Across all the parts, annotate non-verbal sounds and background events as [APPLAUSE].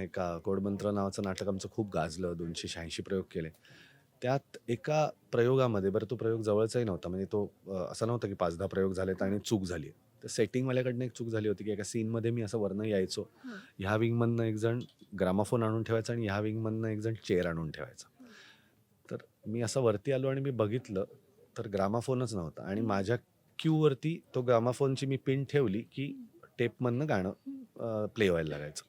एका कोडमंत्र नावाचं नाटक आमचं खूप गाजलं दोनशे शहाऐंशी प्रयोग केले. त्यात एका प्रयोगामध्ये बरं तो प्रयोग जवळचाही नव्हता म्हणजे तो असं नव्हतं की पाच दहा प्रयोग झालेत आणि चूक झाली तर सेटिंगवाल्याकडनं एक चूक झाली होती की एका सीनमध्ये मी असं वरनं यायचो. ह्या विंगमधनं एक जण ग्रामाफोन आणून ठेवायचा आणि ह्या विंगमधनं एक जण चेअर आणून ठेवायचा. तर मी असं वरती आलो आणि मी बघितलं तर ग्रामाफोनच नव्हता आणि. माझ्या क्यूवरती तो ग्रामाफोनची मी पिन ठेवली की टेपमधनं गाणं प्ले व्हायला लागायचं.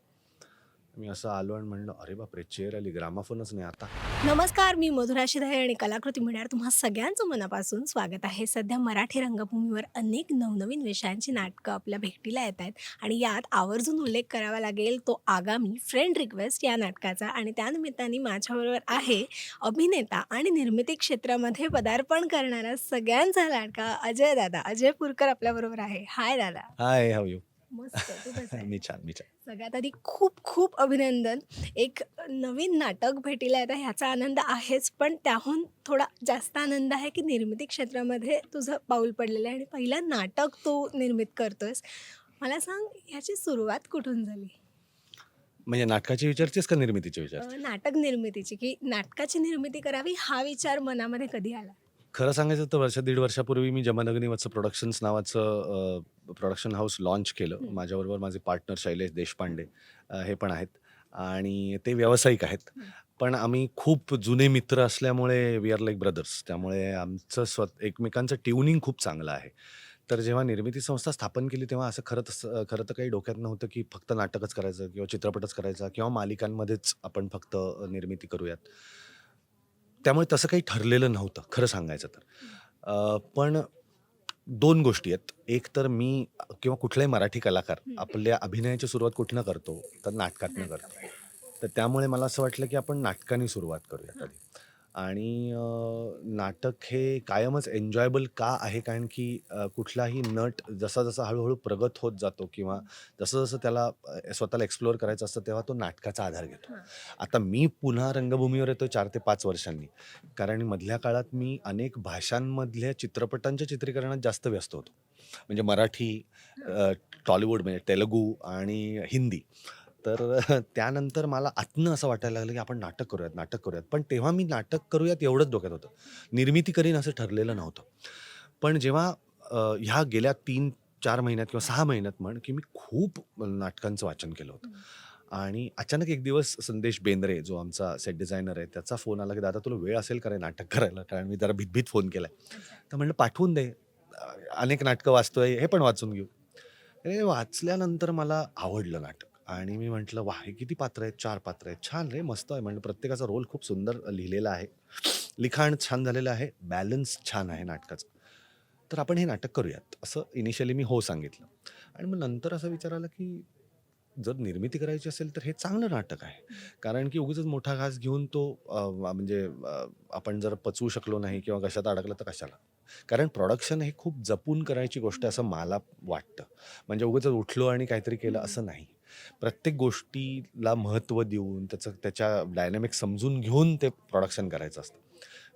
मी असं आलो आणि म्हणलं अरे बापरे चेअर आली ग्रामाफोनच नाही आता. नमस्कार मी मधुरा शिधाय आणि कलाकृती मिळणार तुम्हा सगळ्यांचं मनापासून स्वागत आहे. सध्या मराठी रंगभूमीवर अनेक नवनवीन विषयांची नाटकं आपल्या भेटीला येत आहेत आणि यात आवर्जून उल्लेख करावा लागेल तो आगामी फ्रेंड रिक्वेस्ट या नाटकाचा आणि त्यानिमित्ताने माझ्याबरोबर आहे अभिनेता आणि निर्मिती क्षेत्रामध्ये पदार्पण करणारा सगळ्यांचा लाडका अजय दादा. अजय पुरकर आपल्याबरोबर आहे. हाय दादा. हाय हाव यू मस्त? [LAUGHS] मी छान मी छान. सगळ्यात आधी खूप खूप अभिनंदन. एक नवीन नाटक भेटीला येतं ह्याचा आनंद आहेच पण त्याहून थोडा जास्त आनंद आहे की निर्मिती क्षेत्रामध्ये तुझं पाऊल पडलेलं आहे आणि पहिलं नाटक तू निर्मित करतोयस. मला सांग ह्याची सुरुवात कुठून झाली? म्हणजे नाटकाची विचारतेस का निर्मितीची अ, विचार नाटक निर्मितीची की नाटकाची निर्मिती करावी हा विचार मनामध्ये कधी आला? खरं सांगायचं तर वर्ष दीड वर्षापूर्वी मी जमनग्नीवरचं प्रोडक्शन्स नावाचं प्रोडक्शन हाऊस लॉन्च केलं. माझ्याबरोबर माझे पार्टनर शैलेश देशपांडे हे पण आहेत. आणि ते व्यावसायिक आहेत. पण आम्ही खूप जुने मित्र असल्यामुळे वी आर लाईक ब्रदर्स त्यामुळे आमचं स्वत एकमेकांचं ट्युनिंग खूप चांगलं आहे. तर जेव्हा निर्मिती संस्था स्थापन केली तेव्हा असं खरं खरं तर काही डोक्यात नव्हतं की फक्त नाटकच करायचं किंवा चित्रपटच करायचा किंवा मालिकांमध्येच आपण फक्त निर्मिती करूयात. त्यामुळे तसं काही ठरलेलं नव्हतं खरं सांगायचं तर. पण दोन गोष्टी आहेत. एक तर मी किंवा कुठलाही मराठी कलाकार. आपल्या अभिनयाची सुरुवात कुठनं करतो तर नाटकातनं करतो. तर त्यामुळे मला असं वाटलं की आपण नाटकाने सुरुवात करूयात आधी. आणि अ, नाटक हे कायमच एन्जॉयबल का आहे? कारण की अ, कुठलाही नट जसा जसा हळूहळू प्रगत होत जातो किंवा जसं जसं त्याला अ, स्वतःला एक्सप्लोअर करायचं असतं तेव्हा तो नाटकाचा आधार घेतो. हां. आता मी पुन्हा रंगभूमीवर येतो चार ते पाच वर्षांनी. कारण मधल्या काळात मी अनेक भाषांमधल्या चित्रपटांच्या चित्रीकरणात जास्त व्यस्त होतो. म्हणजे मराठी अ, टॉलिवूड म्हणजे तेलुगू आणि हिंदी. तर [LAUGHS] त्यानंतर मला आतनं असं वाटायला लागलं की आपण नाटक करूयात नाटक करूयात. पण तेव्हा मी नाटक करूयात एवढंच डोक्यात होतं. निर्मिती करीन असं ठरलेलं नव्हतं. पण जेव्हा ह्या गेल्या तीन चार महिन्यात किंवा सहा महिन्यात म्हण की मी खूप नाटकांचं वाचन केलं होतं. आणि अचानक एक दिवस संदेश बेंद्रे जो आमचा सेट डिझायनर आहे त्याचा फोन आला की दादा तुला वेळ असेल का रे नाटक करायला? कारण मी जरा भीतभीत फोन केला तर म्हणलं पाठवून दे. अनेक नाटकं वाचतोय हे पण वाचून घेऊ. वाचल्यानंतर मला आवडलं नाटक. आणि मी म्हटलं वा हे किती पात्र आहेत चार पात्र आहेत. छान रे मस्त आहे. म्हणलं प्रत्येकाचा रोल खूप सुंदर लिहिलेला आहे. लिखाण छान झालेलं आहे बॅलन्स छान आहे नाटकाचं. तर आपण हे नाटक करूयात असं इनिशियली मी हो सांगितलं. आणि मग नंतर असं विचार आला की जर निर्मिती करायची असेल तर हे चांगलं नाटक आहे. कारण की उगीच मोठा घास घेऊन तो म्हणजे आपण जर पचवू शकलो नाही किंवा कशात अडकलं तर कशाला? कारण प्रोडक्शन हे खूप जपून करायची गोष्ट असं मला वाटतं. म्हणजे उगीच उठलो आणि काहीतरी केलं. असं नाही. प्रत्येक गोष्टीला महत्त्व देऊन त्याचं त्याच्या डायनॅमिक समजून घेऊन ते प्रोडक्शन करायचं असतं.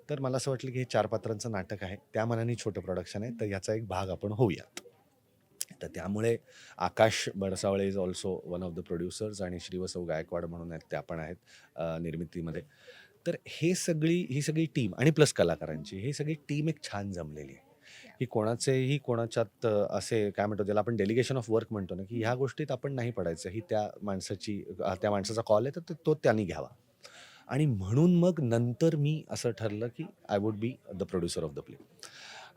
तर मला असं वाटलं की हे चार पात्रांचं नाटक आहे त्या मनाने छोटं प्रोडक्शन आहे तर याचा एक भाग आपण होऊयात. तर त्यामुळे Akash Badsawale is also one of the producers आणि श्रीवसव गायकवाड म्हणून आहेत त्या पण आहेत निर्मितीमध्ये. तर हे सगळी ही सगळी टीम आणि प्लस कलाकारांची ही सगळी टीम एक छान जमलेली आहे. की कोणाचेही कोणाच्यात असे काय म्हणतो ज्याला आपण डेलिगेशन ऑफ वर्क म्हणतो ना की ह्या गोष्टीत आपण नाही पडायचं. ही त्या माणसाची त्या माणसाचा कॉल आहे तर तो- तो त्यांनी घ्यावा. आणि म्हणून मग नंतर मी असं ठरलं की I would be the producer of the play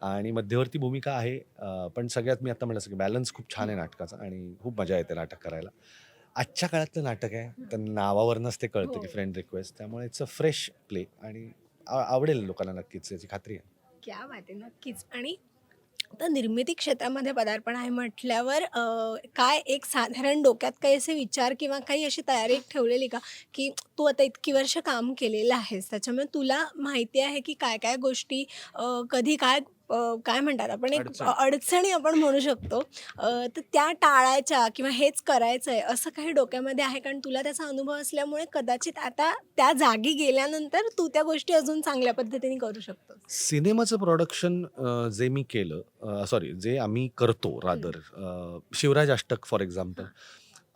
आणि मध्यवर्ती भूमिका आहे पण सगळ्यात मी आता म्हटलं की बॅलन्स खूप छान आहे नाटकाचा आणि खूप मजा येते नाटक करायला. आजच्या काळातलं नाटक आहे तर नावावरनंच ते कळतं की हो. फ्रेंड रिक्वेस्ट त्यामुळे इट्स अ फ्रेश प्ले आणि आवडेल लोकांना नक्कीच याची खात्री आहे. क्या बात आहे नक्कीच. आणि आता निर्मिती क्षेत्रामध्ये पदार्पण आहे म्हटल्यावर काय एक साधारण डोक्यात काही असे विचार किंवा काही अशी तयारी ठेवलेली का? की तू आता इतकी वर्ष काम केलेलं आहेस त्याच्यामुळे तुला माहिती आहे की काय काय गोष्टी कधी काय काय म्हणतात आपण एक अडचण. आपण म्हणू शकतो. अ, तर त्या टाळायच्या किंवा हेच करायचं आहे असं काही डोक्यामध्ये आहे? कारण तुला त्याचा अनुभव असल्यामुळे कदाचित आता त्या जागी गेल्यानंतर तू त्या गोष्टी अजून चांगल्या पद्धतीने करू शकतो सिनेमाचं प्रोडक्शन जे मी केलं सॉरी जे आम्ही करतो rather Shivraj Ashtak for example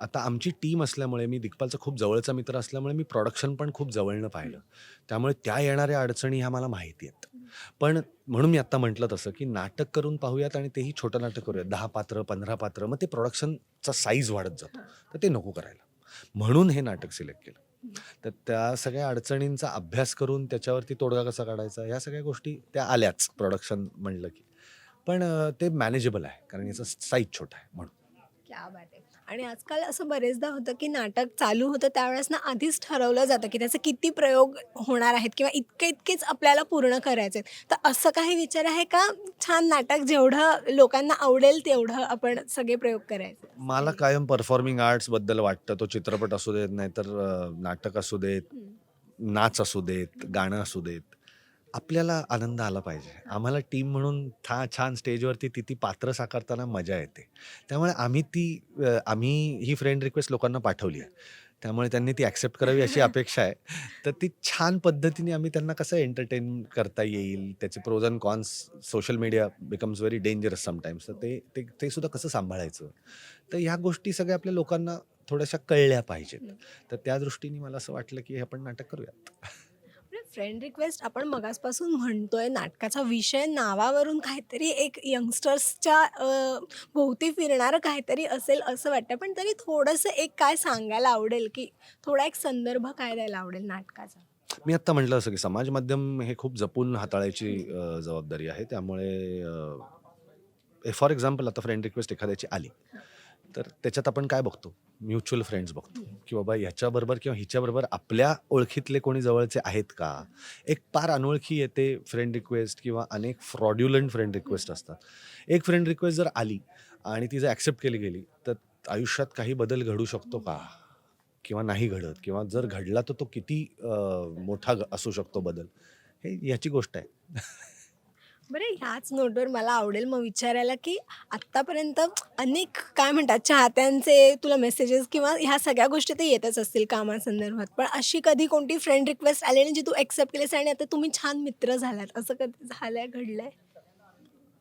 आता आमची टीम असल्यामुळे मी दिग्पालचा खूप जवळचा मित्र असल्यामुळे मी प्रोडक्शन पण खूप जवळनं पाहिलं. त्यामुळे त्या येणाऱ्या अडचणी ह्या मला माहिती आहेत. पण म्हणून मी आत्ता म्हटलं तसं की नाटक करून पाहूयात आणि तेही छोटं नाटक करूयात. दहा पात्र पंधरा पात्र मग ते प्रोडक्शनचा साईज वाढत जातो. तर ते नको करायला. म्हणून हे नाटक सिलेक्ट केलं. तर त्या सगळ्या अडचणींचा अभ्यास करून त्याच्यावरती तोडगा कसा काढायचा ह्या सगळ्या गोष्टी त्या आल्याच प्रोडक्शन म्हणलं की. पण ते मॅनेजेबल आहे कारण याचा साईज छोटा आहे म्हणून. क्या बात आहे. आणि आजकाल असं बरेचदा होतं की नाटक चालू होतं त्यावेळेस ना आधीच ठरवलं जातं की त्याचे किती प्रयोग होणार आहेत किंवा इतके इतकेच आपल्याला पूर्ण करायचे आहेत. तर असं काही विचार आहे का छान नाटक जेवढं लोकांना आवडेल तेवढं आपण सगळे प्रयोग करायचे मला कायम परफॉर्मिंग आर्ट्सबद्दल वाटतं तो चित्रपट असू देत नाहीतर अं, नाटक असू देत. नाच असू देत गाणं असू देत आपल्याला आनंद आला पाहिजे. आम्हाला टीम म्हणून था छान स्टेजवरती ती ती पात्र साकारताना मजा येते. त्यामुळे आम्ही ती अं, आम्ही ही फ्रेंड रिक्वेस्ट लोकांना पाठवली आहे. त्यामुळे त्यांनी ती ॲक्सेप्ट करावी अशी [LAUGHS] अपेक्षा आहे. तर ती छान पद्धतीने आम्ही त्यांना कसं एंटरटेन करता येईल त्याचे pros and cons social media becomes very dangerous sometimes तर ते ते ते सुद्धा कसं सांभाळायचं? तर ह्या गोष्टी सगळ्या आपल्या लोकांना थोड्याशा कळल्या पाहिजेत. तर त्या दृष्टीने मला असं वाटलं की हे आपण नाटक करूयात. [LAUGHS] फ्रेंड रिक्वेस्ट आपण मगासपासून म्हणतोय नाटकाचा विषय नावावरून काहीतरी एक यंगस्टर्सच्या भोवती फिरणारं काहीतरी असेल असं वाटतं. पण तरी थोडंसं एक काय सांगायला आवडेल की थोडा एक संदर्भ काय द्यायला आवडेल नाटकाचा? मी आत्ता म्हटलं असं की समाज माध्यम हे खूप जपून हाताळायची जबाबदारी आहे. त्यामुळे फॉर एक्झाम्पल आता फ्रेंड रिक्वेस्ट एखाद्याची आली. तर त्याच्यात आपण काय बघतो? म्युच्युअल फ्रेंड्स बघतो. की बाबा ह्याच्याबरोबर किंवा हिच्याबरोबर आपल्या ओळखीतले कोणी जवळचे आहेत का? एक पार अनोळखी येते फ्रेंड रिक्वेस्ट किंवा अनेक फ्रॉड्युलंट फ्रेंड रिक्वेस्ट असतात. एक फ्रेंड रिक्वेस्ट जर आली आणि ती जर ॲक्सेप्ट केली गेली तर आयुष्यात काही बदल घडू शकतो का? किंवा नाही घडत? किंवा जर घडला तर तो किती मोठा ग- असू शकतो बदल? हे याची गोष्ट आहे. बरं ह्याच नोटवर मला आवडेल मग विचारायला की आत्तापर्यंत अनेक काय म्हणतात चाहत्यांचे तुला मेसेजेस किंवा ह्या सगळ्या गोष्टी ते येतच असतील कामासंदर्भात. पण अशी कधी कोणती फ्रेंड रिक्वेस्ट आली आणि जी तू एक्सेप्ट केलीस आणि आता तुम्ही छान मित्र झालात? असं कधी झालंय घडलंय?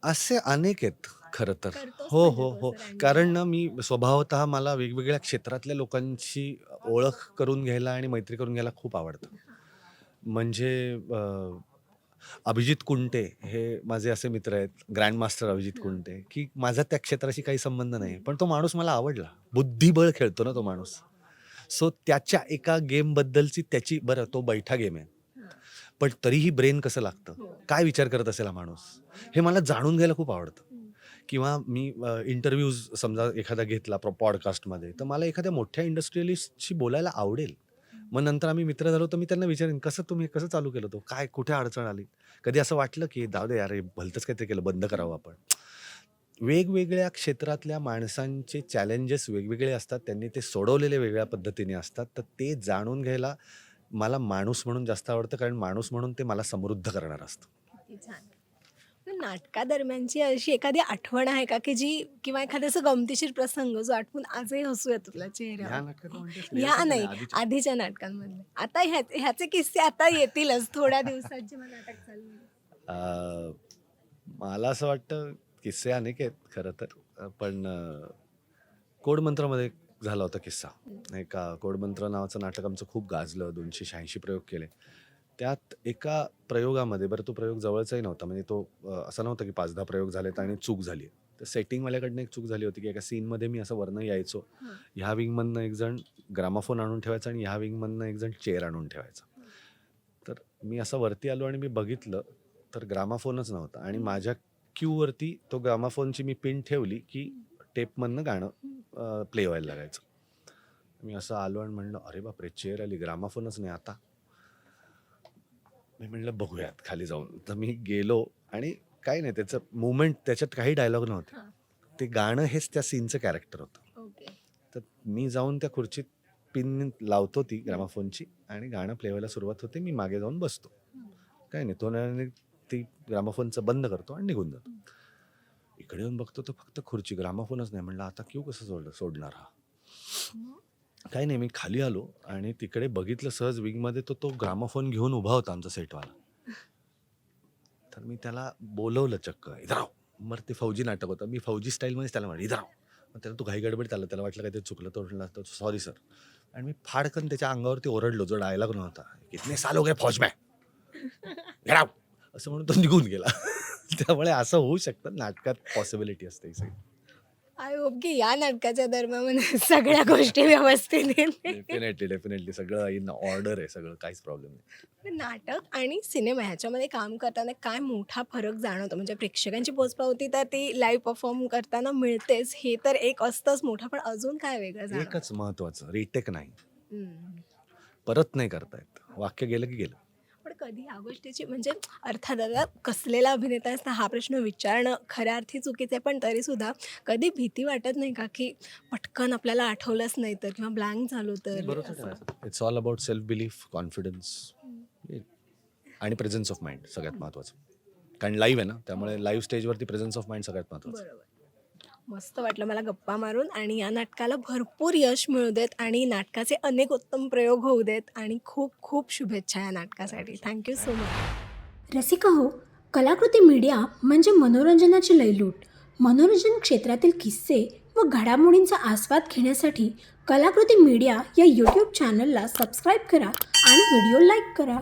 असे अनेक आहेत खरं तर. हो म्हणजे हो हो. कारण ना मी स्वभावतः मला वेगवेगळ्या क्षेत्रातल्या लोकांची ओळख करून घ्यायला आणि मैत्री करून घ्यायला खूप आवडतं. म्हणजे अभिजित कुंटे हे माझे असे मित्र आहेत. Grand master Abhijit Kunte. की माझा त्या क्षेत्राशी काही संबंध नाही. पण तो माणूस मला आवडला. बुद्धिबळ खेळतो ना तो माणूस. सो त्याच्या एका गेमबद्दलची त्याची बरं तो बैठा गेम आहे. पण तरीही ब्रेन कसं लागतं? काय विचार करत असेल हा माणूस? हे मला जाणून घ्यायला खूप आवडतं. किंवा मी इंटरव्ह्यूज समजा एखादा घेतला प्र पॉडकास्टमध्ये तर मला एखाद्या मोठ्या इंडस्ट्रियलिस्टशी बोलायला आवडेल. मग नंतर आम्ही मित्र झालो तर मी त्यांना विचारेन कसं तुम्ही कसं चालू केलं तो? काय कुठे अडचण आली? कधी असं वाटलं की जाऊ दे अरे भलतंच काहीतरी केलं बंद करावं आपण. वेगवेगळ्या क्षेत्रातल्या माणसांचे चॅलेंजेस वेगवेगळे असतात त्यांनी ते सोडवलेले वेगळ्या पद्धतीने असतात. तर ते जाणून घ्यायला मला माणूस म्हणून जास्त आवडतं कारण माणूस म्हणून ते मला समृद्ध करणार असतं. किती छान. नाटकादरम्यानची अशी एखादी आठवण आहे का? की जी किंवा एखादा असं गमतीशीर प्रसंग जो आठवून आजही हसू येतो तुला चेहऱ्यावर? या नाही आधीच्या? नाटकांमध्ये आता ह्या ह्याचे किस्से आता येतीलच थोड्या दिवसात जेव्हा नाटक चालू मला असं वाटतं किस्से अनेक आहेत खरं तर पण कोडमंत्रामध्ये झाला होता किस्सा. एका कोडमंत्र नावाचं नाटक आमचं खूप गाजलं दोनशे शहाऐंशी प्रयोग केले. त्यात एका प्रयोगामध्ये बरं तो प्रयोग जवळचाही नव्हता म्हणजे तो असं नव्हतं की पाच दहा प्रयोग झालेत आणि चूक झाली तर सेटिंगवाल्याकडनं एक चूक झाली होती की एका सीनमध्ये मी असं वरनं यायचो. ह्या विंगमधनं एक जण ग्रामाफोन आणून ठेवायचा आणि ह्या विंगमधनं एक जण चेअर आणून ठेवायचा. तर मी असं वरती आलो आणि मी बघितलं तर ग्रामाफोनच नव्हता आणि माझ्या क्यूवरती तो ग्रामाफोनची मी पिन ठेवली की टेपमधनं गाणं प्ले व्हायला लागायचं. मी असं आलो आणि म्हणलं अरे बापरे चेअर आली ग्रामाफोनच नाही आता. मी म्हणलं बघूयात खाली जाऊन. तर मी गेलो आणि काही नाही त्याचं मुवमेंट त्याच्यात काही डायलॉग नव्हते. ते गाणं हेच त्या सीनचं कॅरेक्टर होतं. तर मी जाऊन त्या खुर्चीत पिन लावतो ती ग्रामाफोनची आणि गाणं प्ले व्हायला सुरुवात होते मी मागे जाऊन बसतो. काय नाही तो नाही ती ग्रामाफोनचं बंद करतो आणि निघून जातो. इकडे येऊन बघतो तो फक्त खुर्ची ग्रामाफोनच नाही. म्हणलं आता क्यू कसं सोड सोडणार हा? काही नाही मी खाली आलो आणि तिकडे बघितलं सहज विंगमध्ये तो तो ग्रामाफोन घेऊन उभा होता आमचा सेटवाला. तर मी त्याला बोलवलं चक्क इधराव मग ते फौजी नाटक होतं. मी फौजी स्टाईलमध्येच त्याला म्हणलं इधराव मग त्याला तो घाई गडबडीत आला. त्याला वाटलं काहीतरी चुकलं तो म्हटलं सॉरी सर आणि मी फाडकन त्याच्या अंगावरती ओरडलो जो डायलॉग नव्हता. कितने साल हो गए फौज मॅ? असं म्हणून तो निघून गेला. [LAUGHS] त्यामुळे असं होऊ शकतं नाटकात पॉसिबिलिटी असते ही सगळी. आय होप की या नाटकाच्या दरम्यान [LAUGHS] सगळ्या गोष्टी व्यवस्थित येतील. डेफिनेटली डेफिनेटली सगळं इन ऑर्डर आहे सगळं काहीच प्रॉब्लेम नाही. नाटक आणि सिनेमा ह्याच्यामध्ये काम करताना काय मोठा फरक जाणवतो? म्हणजे प्रेक्षकांची पोचपावती तर ती लाईव्ह परफॉर्म करताना मिळतेच. हे तर एक असतंच मोठं पण अजून काय वेगळं जाणवतं? एकच महत्वाचं रिटेक नाही. हम्म. परत नाही करतायत वाक्य गेलं की गेलं. कधी या गोष्टीची म्हणजे अर्थात आता कसलेला अभिनेता असता हा प्रश्न विचारणं खऱ्या अर्थी चुकीचं आहे पण तरीसुद्धा कधी भीती वाटत नाही का की पटकन आपल्याला आठवलंच नाही तर किंवा ब्लँक झालो तर? It's all about self belief confidence आणि प्रेझेन्स ऑफ माइंड सगळ्यात महत्वाचं. कारण लाईव्ह आहे ना त्यामुळे लाईव्ह स्टेजवरती प्रेझेन्स ऑफ माइंड सगळ्यात महत्वाचं. बरोबर. मस्त वाटलं मला गप्पा मारून आणि या नाटकाला भरपूर यश मिळू देत आणि नाटकाचे अनेक उत्तम प्रयोग होऊ देत. आणि खूप खूप शुभेच्छा या नाटकासाठी. Thank you so much Rasika हो कलाकृती मीडिया म्हणजे मनोरंजनाची लयलूट. मनोरंजन क्षेत्रातील किस्से व घडामोडींचा आस्वाद घेण्यासाठी कलाकृती मीडिया या यूट्यूब चॅनलला सबस्क्राईब करा आणि व्हिडिओ लाईक करा.